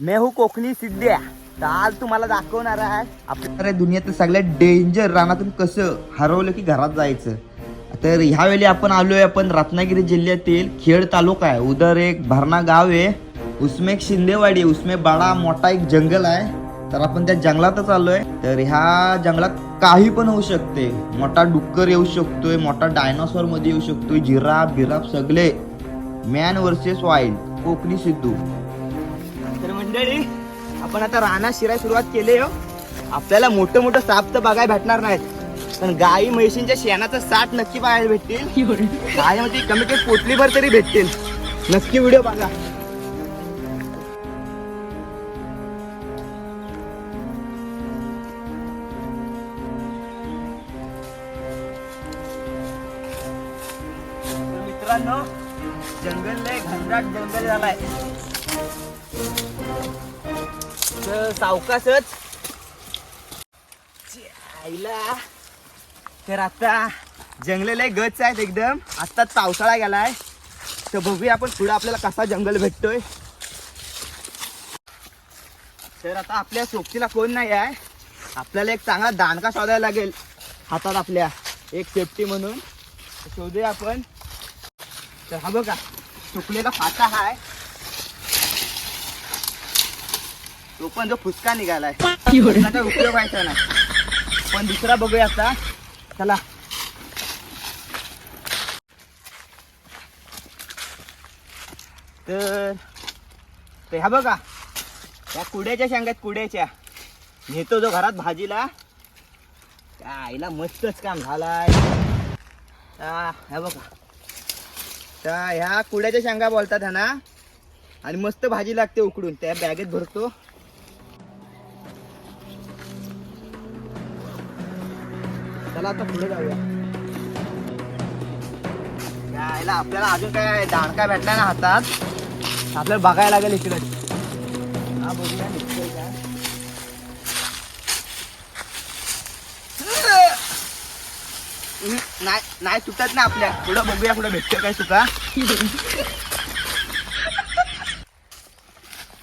Mayhew Konkani सिद्ध्या. तर आज तुम्हाला दाखवणार आहे आपल्या दुनियात सगळ्यात डेंजर रानातून कसं हरवलं की घरात जायचं. तर ह्यावेळी आपण आलोय आपण रत्नागिरी जिल्ह्यातील खेड तालुका आहे. उदर एक भरणा गाव आहे. उसमे एक शिंदेवाडी आहे उसमे बडा मोठा एक जंगल आहे. तर आपण त्या जंगलातच आलोय. तर ह्या जंगलात काही पण होऊ शकते. मोठा डुक्कर येऊ शकतोय मोठा डायनासॉरमध्ये येऊ शकतोय जिराफ बिराफ सगळे. Man versus wild Konkani Siddhu. मंडळी आपण आता रानात शिराय सुरुवात केली हो. आपल्याला मोठं मोठं साप तर बघायला भेटणार नाहीत पण गाई म्हैशींच्या शेणाचं साठ नक्की बघायला भेटतील. काय म्हणजे कमी कमी पोटलीभर तरी भेटतील. नक्की व्हिडिओ बघा. तर मित्रांनो जंगल घनदाट जंगल झालाय. तर सावकाशच. आईला. तर आता जंगल लय गच आहेत एकदम. आत्ताच पावसाळा गेलाय. तर बघूया आपण पुढे आपल्याला कसा जंगल भेटतोय. तर आता आपल्या सोबतीला कोण नाही आहे. आपल्याला एक चांगला दांडका शोधायला लागेल. हातात आपल्या. एक सेफ्टी म्हणून. शोधूया आपण. तर हा बघा सुकलेला फाटा हाय. तो पण जो फुसका निघालाय. त्याचा काही उपयोग व्हायचा नाही. पण दुसरा बघूया आता. चला. तर ते हा बघा. त्या कुड्याच्या शेंगात कुड्याच्या. नेतो जो घरात भाजीला. त्या आईला मस्तच काम झालाय. ह्या बघा. त्या ह्या कुड्याच्या शेंगा बोलतात ह्या ना आणि मस्त भाजी लागते उकडून. त्या बॅगेत भरतो. चला आता पुढे जाऊया. यायला आपल्याला अजून काय दाणका भेटला ना हातात? आपल्याला बघायला लागेल इकडे. हा बघूया निघतोय नाही नाही सुटत ना आपल्या. पुढं बघूया पुढं भेटतो काय सुका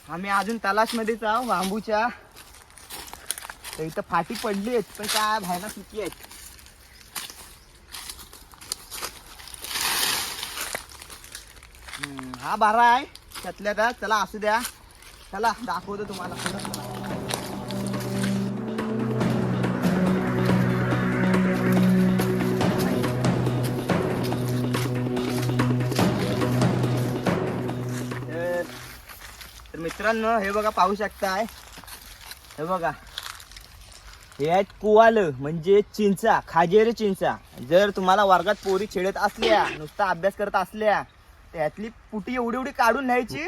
आम्ही अजून तलाश मध्येच आहो बांबूच्या. तर इथं फाटी पडली आहेत पण काय बाहेर सुकी आहेत. हम्म, हा बारा आहे. त्यातल्या त्यात चला असू द्या. चला दाखवतो तुम्हाला. तर तर मित्रांनो हे बघा पाहू शकताय. हे बघा. हे आहेत कुवाल म्हणजे चिंचा खाजेरी चिंचा. जर तुम्हाला वर्गात पोरी छेडत असल्या नुसता अभ्यास करत असल्या त्यातली पुटी एवढी एवढी काढून न्यायची?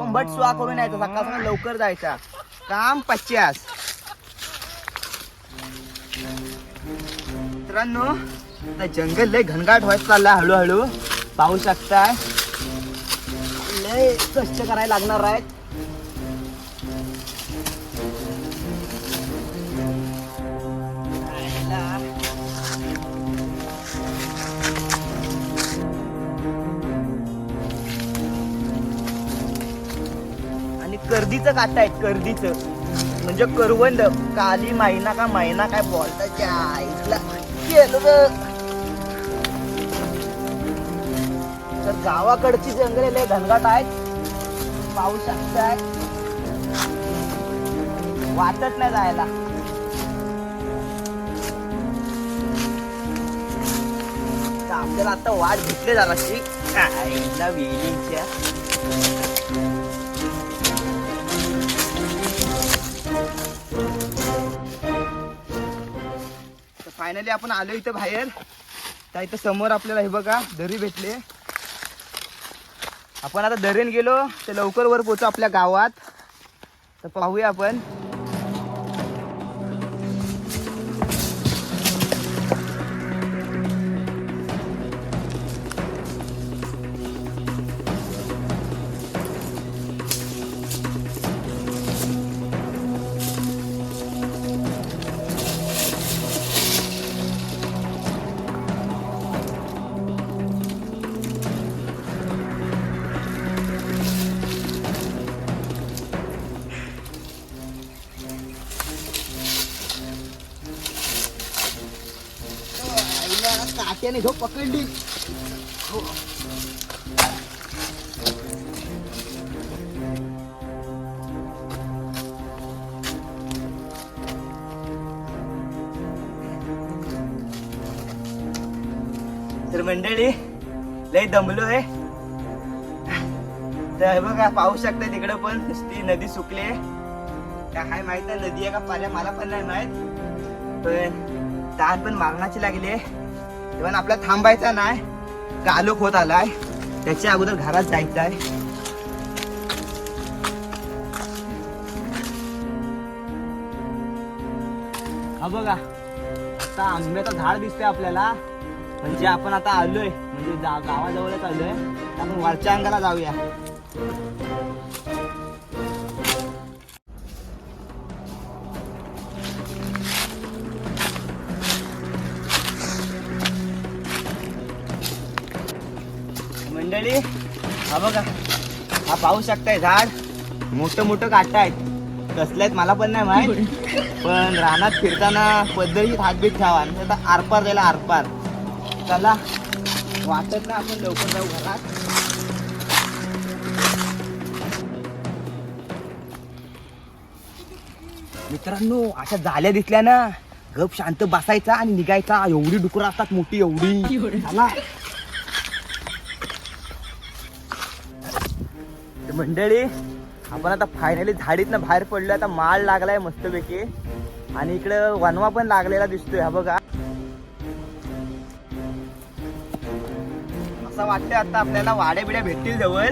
ओंबट सुवा करून यायचा सकाळ लवकर जायचा. काम पच्चास. मित्रांनो आता जंगल लय घनगाट व्हायच चाललंय हळूहळू. पाहू शकताय. लय कष्ट करायला लागणार आहेत. कर्दीचं काटा आहेत कर्दीचं म्हणजे करवंद. काली महिना का महिना काय बोलतात आईला. गेलो तर गावाकडची जंगले लय घनघाट आहेत. पाहू शकताय. वाटत नाही जायला. आपल्याला आता वाट भेटले जाणार आईला वेलीच्या. फायनली आपण आलो इथं बाहेर. त्या इथं समोर आपल्याला हे बघा दरी भेटले. आपण आता दरीन गेलो तर लवकर वर पोचू आपल्या गावात. तर पाहूया आपण. त्याने झोप पकडली. तर मंडळी लय आहे. तर बघा पाहू शकता तिकडं पण नुसती नदी सुकली आहे. काय हाय माहीत नाही नदी आहे का पाण्या मला पण नाही माहीत. पण तार पण मागण्याची लागली आहे. इव्हन आपल्याला थांबायचा नाही. कालोख होत आलाय. त्याच्या अगोदर घरात जायचं आहे हा बघा आता आंब्याचं झाड दिसतंय आपल्याला. म्हणजे आपण आता आलोय म्हणजे गावाजवळच आलोय तर आपण वरच्या अंगाला जाऊया. मंडळी हा बघा. हा पाहू शकताय झाड. मोठं मोठं काट आहेत. कसले आहेत मला पण नाही माहीत. पण रानात फिरताना पद्धतीत हातबीत ठेवा. आणि आता आरपार जायला आरपार. चला. वाटत ना आपण लवकर जाऊ घरात. मित्रांनो अशा झाल्या दिसल्या ना. गप शांत बसायचा आणि निघायचा. एवढी डुकरं असतात मोठी एवढी. चला. मंडळी आपण आता फायनली झाडीतनं बाहेर पडलो आता माळ लागलाय मस्तपैकी. आणि इकडं वनवा पण लागलेला दिसतोय हा बघा. असं वाटतंय आता आपल्याला वाड्या बिड्या भेटतील जवळ.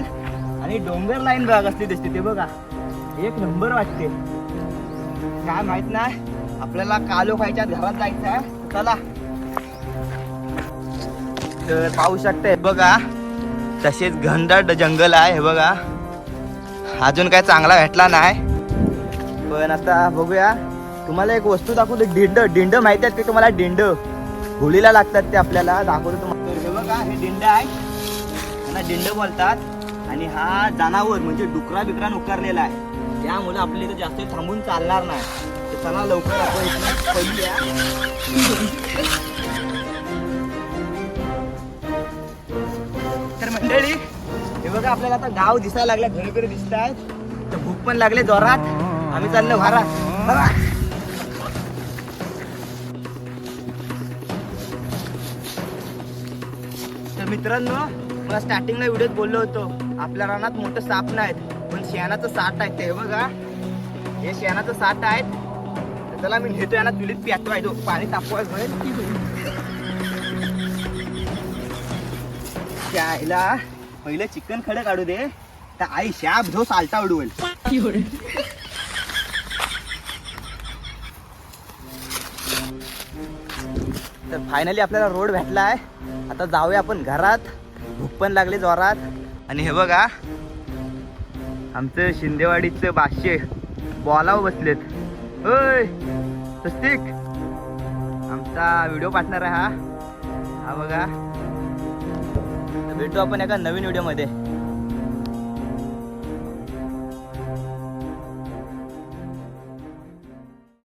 आणि डोंगर लाईन बघा कसली दिसते ते बघा. एक नंबर वाटते. काय माहीत नाही आपल्याला कालो खायच्या घरात जायचं आहे चला. तर पाहू शकते बघा. तसेच घनदाट जंगल आहे हे बघा. अजून काय चांगला भेटला नाही. पण आता बघूया. तुम्हाला एक वस्तू दाखवतो डिंड डिंड माहिती आहेत की तुम्हाला? डिंड होळीला लागतात ते आपल्याला. दाखवतो तुम्हाला बघा हे डिंड आहे. त्यांना डिंड बोलतात. आणि हा जनावर म्हणजे डुकरा बिकरा उकारलेला आहे. त्यामुळे आपल्याला इथे जास्त थांबून चालणार नाही. चला लवकर आपण पहिली बघा आपल्याला आता गाव दिसायला लागला घरी घरी दिसत आहेत तर भूक पण लागले जोरात. आम्ही चाललो घरात. तर मित्रांनो मला स्टार्टिंगला व्हिडिओत बोललो होतो. आपल्या रानात मोठं साप नाहीत पण शेणाचं साठ आहे ते. बघा. हे शेणाचं साठ आहेत तर चला मी नेतो यांना चुलीत तो पाणी तापवायचं होईल त्याला पहिलं चिकन खडं काढू दे. तर आई शाप झो सालटा उडवेल. तर फायनली आपल्याला रोड भेटला आहे आता जाऊया आपण घरात. भूक पण लागली जोरात. आणि हे बघा आमचं शिंदेवाडीचं बादशे बॉलावर बसलेत. होय स्वस्तिक आमचा व्हिडिओ पार्टनर आहे हा. हा बघा. भेटू आपण एका नवीन व्हिडिओमध्ये.